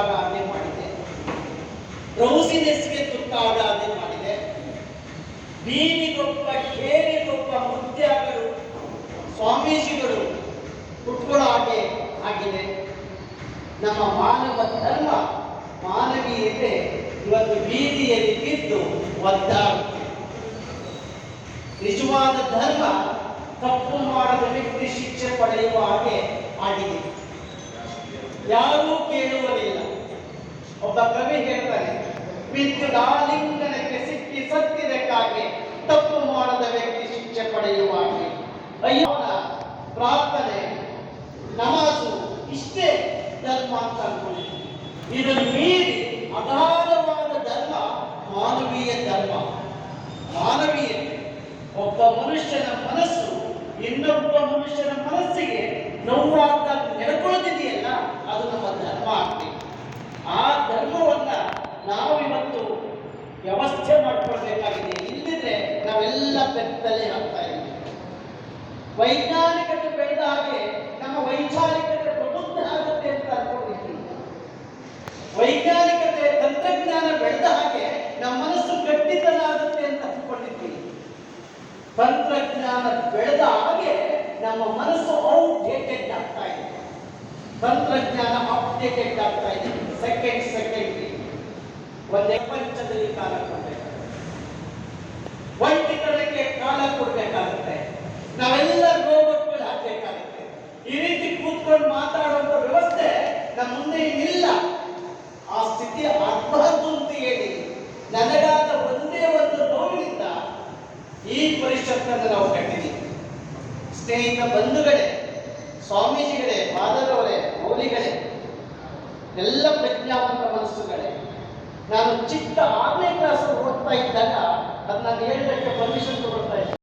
ತುತ್ತಾಗಾದೆ ಮಾಡಿದೆ. ರೌಸಿನೆಸ್ಗೆ ತುತ್ತಾಗಾದೆ ಮಾಡಿದೆ. ಬೀದಿಗೊಬ್ಬ ಹೇರಿಗೊಬ್ಬ ಮುದ್ದೆಗಳು ಸ್ವಾಮೀಜಿಗಳು ಕುಟ್ಕೊಳಾಗೆ ಆಗಿದೆ. ನಮ್ಮ ಮಾನವ ಧರ್ಮ ಮಾನವೀಯತೆ ಇವತ್ತು ಬೀದಿಯಲ್ಲಿ ಬಿದ್ದು ಒದ್ದಾಗುತ್ತೆ ನಿಜವಾದ ಧರ್ಮ ತಪ್ಪು ಮಾಡದ ವ್ಯಕ್ತಿ ಶಿಕ್ಷೆ ಪಡೆಯುವ ಹಾಗೆ ಆಗಿದೆ. ಯಾರೂ ಕೇಳುವುದಿಲ್ಲ. ಒಬ್ಬ ಕವಿ ಹೇಳ್ತಾನೆ ವಿದ್ಯುದಾಲಿಂಗನಕ್ಕೆ ಸಿಕ್ಕಿ ಸತ್ತಿದ್ದಕ್ಕಾಗಿ ತಪ್ಪು ಮಾಡದ ವ್ಯಕ್ತಿ ಶಿಕ್ಷೆ ಪಡೆಯುವ ಅಯ್ಯೋನ ಪ್ರಾರ್ಥನೆ ನಮಾಜು ಇಷ್ಟೇ ಧರ್ಮ ಅಂತ ಇದನ್ನು ಮೀರಿ ಅಗಾಧವಾದ ಧರ್ಮ ಮಾನವೀಯ ಧರ್ಮ. ಮಾನವೀಯತೆ ಒಬ್ಬ ಮನುಷ್ಯನ ಮನಸ್ಸು ಇನ್ನೊಬ್ಬ ಮನುಷ್ಯನ ಮನಸ್ಸಿಗೆ ನೋವಾದಾಗ ನೆಡ್ಕೊಳ್ಳುತ್ತಿದೆಯಲ್ಲ ಅದು ನಮ್ಮ ಧರ್ಮ ಆಗ್ಬೇಕು ಆ ಧರ್ಮವನ್ನ ನಾವು ಇವತ್ತು ವ್ಯವಸ್ಥೆ ಮಾಡ್ಕೊಳ್ಬೇಕಾಗಿದೆ. ಇಲ್ಲದಿದ್ರೆ ನಾವೆಲ್ಲ ಬೆತ್ತಲೆ ಆಗ್ತಾ ಇದ್ದೀವಿ. ವೈಜ್ಞಾನಿಕತೆ ಬೆಳೆದ ಹಾಗೆ ನಮ್ಮ ವೈಚಾರಿಕತೆ ಪ್ರಬುದ್ಧ ಆಗುತ್ತೆ ಅಂತ ಅನ್ಕೊಂಡಿದ್ದೀವಿ ವೈಜ್ಞಾನಿಕತೆ ತಂತ್ರಜ್ಞಾನ ಬೆಳೆದ ಹಾಗೆ ನಮ್ಮ ಮನಸ್ಸು ಗಟ್ಟಿತನ ಆಗುತ್ತೆ ಅಂತ ಅನ್ಕೊಂಡಿದ್ದೀವಿ ತಂತ್ರಜ್ಞಾನ ಬೆಳೆದ ಹಾಗೆ ನಮ್ಮ ಮನಸ್ಸು ಔಟ್ಡೇಟೆಡ್ ಆಗ್ತಾ ಇದೆ. ತಂತ್ರಜ್ಞಾನ ಅಪ್ಡೇಟೆಡ್ ಆಗ್ತಾ ಇದೆ. ಸೆಕೆಂಡ್ ಸೆಕೆಂಡ್ ಒಂದೇ ಪ್ರಪಂಚದಲ್ಲಿ ಕಾಲ ಕೊಡಬೇಕು ಒಂಟಿತನಕ್ಕೆ ಕಾಲ ಕೊಡಬೇಕಾಗುತ್ತೆ. ನಾವೆಲ್ಲ ರೋಬೋಟ್ಗಳು ಹಾಕ್ಬೇಕಾಗುತ್ತೆ ಈ ರೀತಿ ಕೂತ್ಕೊಂಡು ಮಾತಾಡುವಂತ ವ್ಯವಸ್ಥೆ ನಮ್ಮ ಮುಂದೆ ಇಲ್ಲ ಆ ಸ್ಥಿತಿ ಆಗಬಾರ್ದು ಅಂತ ಹೇಳಿ ನನಗಾದ ಒಂದೇ ಒಂದು ನೋವಿನಿಂದ ಈ ಪರಿಷತ್ತನ್ನು ನಾವು ಕಟ್ಟಿದ್ದೀವಿ. ಸ್ನೇಹಿತ ಬಂಧುಗಳೇ, ಸ್ವಾಮೀಜಿಗಳೇ ಫಾದರವರೇ ಮೌಲಿಗಳೇ, ಎಲ್ಲ ಪ್ರಜ್ಞಾವಂತ ಮನಸ್ಸುಗಳೇ ನಾನು ಚಿಕ್ಕ ಆರನೇ ಕ್ಲಾಸ್ ಓದ್ತಾ ಇದ್ದಾಗ ಅದು ನಾನು ಹೇಳಿದಕ್ಕೆ ಪರ್ಮಿಷನ್ ತಗೊಳ್ತಾ ಇದ್ದೆ.